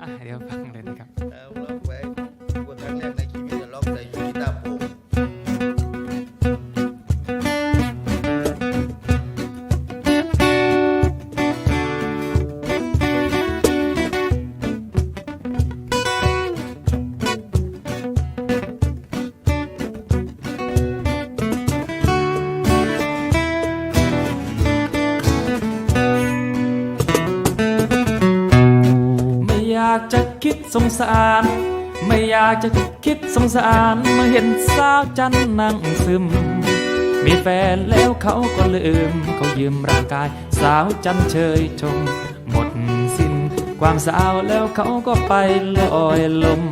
อะเดี๋ยวฟังเลยนะครับากจะคิดสงสาร ไม่อยากจะคิดสงสารเมื่อเห็นสาวจันนั่งซึม มีแฟนแล้วเขาก็ลืม เขายืมร่างกาย สาวจันเชยชม หมดสิ้น ความสาวแล้วเขาก็ไปลอยลม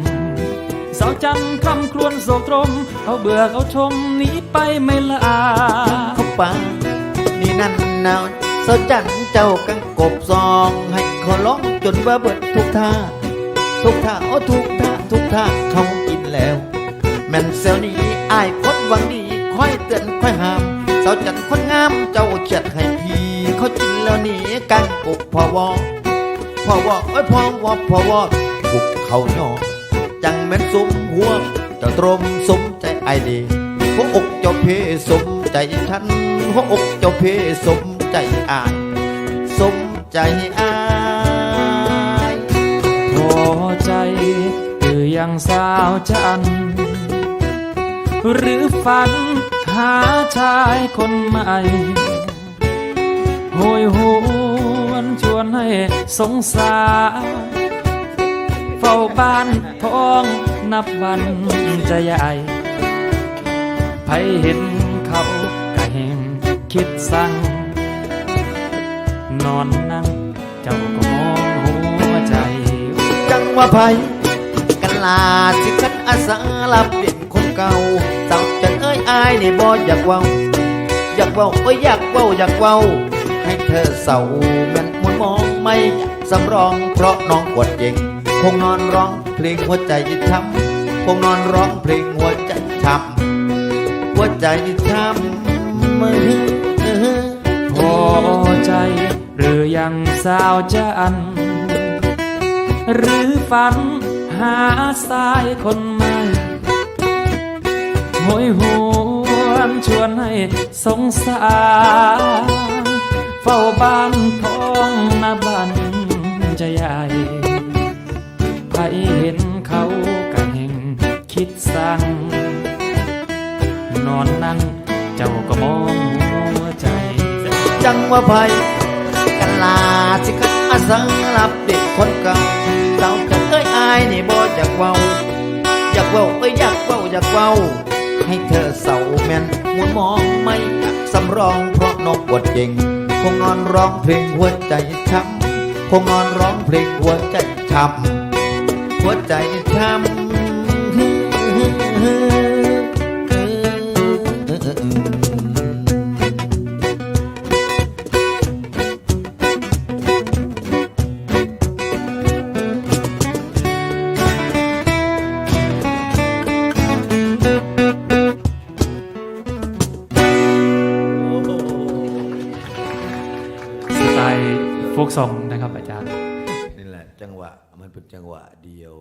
สาวจันคำครวญโศกตรม เขาเบื่อเขาชมหนีไปไม่ละอาเขาป่านี่นั่นนาวสาวจันเจ้ากังกบซองให้ ขาร้องจนว่าเบิดทุกท่า ทุกท่าโอ้ทุกท่าทุกท่าเขากินแล้ว แม่นเซลนี้อายคนหวังดีค่อยเตือนค่อยห้าม สาวจันคนงามเจ้าเขียดให้พี่ เขากินแล้วหนีกังกบพอวอพอวอเอ้ยพอวอพอวอบุกเขาหนอจังแม่นสมหัวเจ้าตรมสมใจไอายดีหัวอกเจ้าเพสมใจฉันหัวอกเจ้าเพสมใจอ่ายสม ใจอายพอใจหรือยังสาวจัน หรือฝันหาชายคนใหม่โหยหวนชวนให้สงสารเฝ้าบ้านท้องนับวันจะใหญ่ใครเห็นเขาก็เห็นคิดสั่ง นอนนั่ง เจ้าก็มองหัวใจ จังว่าไผกันลาสิคันอาสาลาเปลี่ยนคนเก่าเจ้าจันเอ้ยอายนี่บ่อยากเว้า อยากเว้าเอ้ยอยากเว้าอยากเว้า ให้เธอเศร้าแม่นมวนมองไม่อยากสำรองเพราะน้องปวดเก่งคงนอนร้องเพลงหัวใจช้ำคงนอนร้องเพลงหัวใจช้ำหัวใจช้ำมือพอ ใจ หรือยังสาวจัน หรือฝันหาสายคนใหม่โหยหวนชวนให้สงสารเฝ้าบ้านท้องนาบันจะใหญ่ใครเห็นเขาก็เห็นคิดสั่งนอนนั่งเจ้าก็มอง จังว่าไผกันลาสิคันอาสังรับเด็กคนเก่าเจ้าจะเอ้ยอายนี่บ่อยากเว้า อยากเว้าเอ้ยอยากเว้าอยากเว้า ให้เธอเศร้าแม่นมวนมองไม่อยากสำรองเพราะนกบทเก่งคงนอนร้องเพลงหัวใจช้ำคงนอนร้องเพลงหัวใจช้ำหัวใจช้ำ ฟกซองนะครับอาจารย์ นี่แหละจังหวะมันเป็นจังหวะเดียว